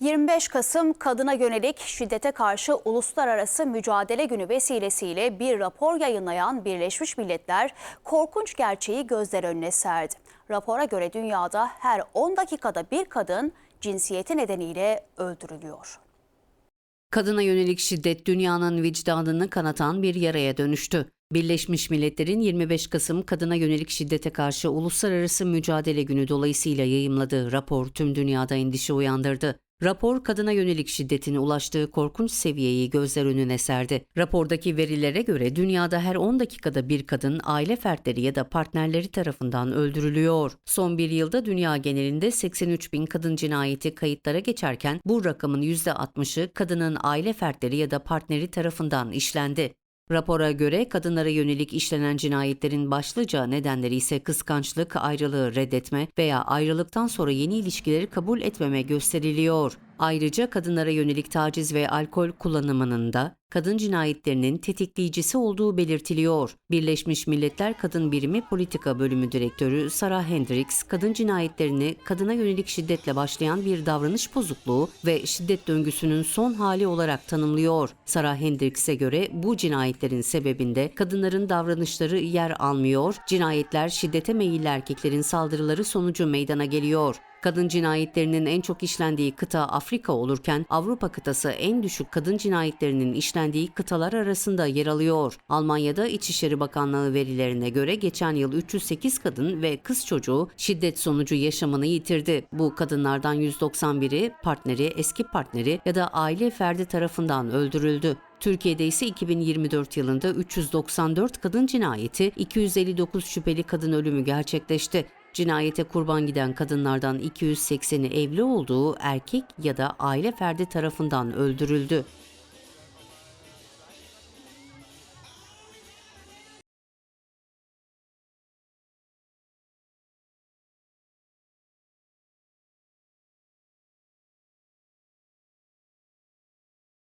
25 Kasım Kadına Yönelik Şiddete Karşı Uluslararası Mücadele Günü vesilesiyle bir rapor yayınlayan Birleşmiş Milletler korkunç gerçeği gözler önüne serdi. Rapora göre dünyada her 10 dakikada bir kadın cinsiyeti nedeniyle öldürülüyor. Kadına yönelik şiddet dünyanın vicdanını kanatan bir yaraya dönüştü. Birleşmiş Milletler'in 25 Kasım Kadına Yönelik Şiddete Karşı Uluslararası Mücadele Günü dolayısıyla yayımladığı rapor tüm dünyada endişe uyandırdı. Rapor kadına yönelik şiddetin ulaştığı korkunç seviyeyi gözler önüne serdi. Rapordaki verilere göre dünyada her 10 dakikada bir kadın aile fertleri ya da partnerleri tarafından öldürülüyor. Son bir yılda dünya genelinde 83 bin kadın cinayeti kayıtlara geçerken bu rakamın %60'ı kadının aile fertleri ya da partneri tarafından işlendi. Rapora göre kadınlara yönelik işlenen cinayetlerin başlıca nedenleri ise kıskançlık, ayrılığı reddetme veya ayrılıktan sonra yeni ilişkileri kabul etmeme gösteriliyor. Ayrıca kadınlara yönelik taciz ve alkol kullanımının da kadın cinayetlerinin tetikleyicisi olduğu belirtiliyor. Birleşmiş Milletler Kadın Birimi Politika Bölümü Direktörü Sarah Hendricks, kadın cinayetlerini kadına yönelik şiddetle başlayan bir davranış bozukluğu ve şiddet döngüsünün son hali olarak tanımlıyor. Sarah Hendricks'e göre bu cinayetlerin sebebinde kadınların davranışları yer almıyor, cinayetler şiddete meyilli erkeklerin saldırıları sonucu meydana geliyor. Kadın cinayetlerinin en çok işlendiği kıta Afrika olurken Avrupa kıtası en düşük kadın cinayetlerinin işlendiği kıtalar arasında yer alıyor. Almanya'da İçişleri Bakanlığı verilerine göre geçen yıl 308 kadın ve kız çocuğu şiddet sonucu yaşamını yitirdi. Bu kadınlardan 191'i partneri, eski partneri ya da aile ferdi tarafından öldürüldü. Türkiye'de ise 2024 yılında 394 kadın cinayeti, 259 şüpheli kadın ölümü gerçekleşti. Cinayete kurban giden kadınlardan 280'i evli olduğu erkek ya da aile ferdi tarafından öldürüldü.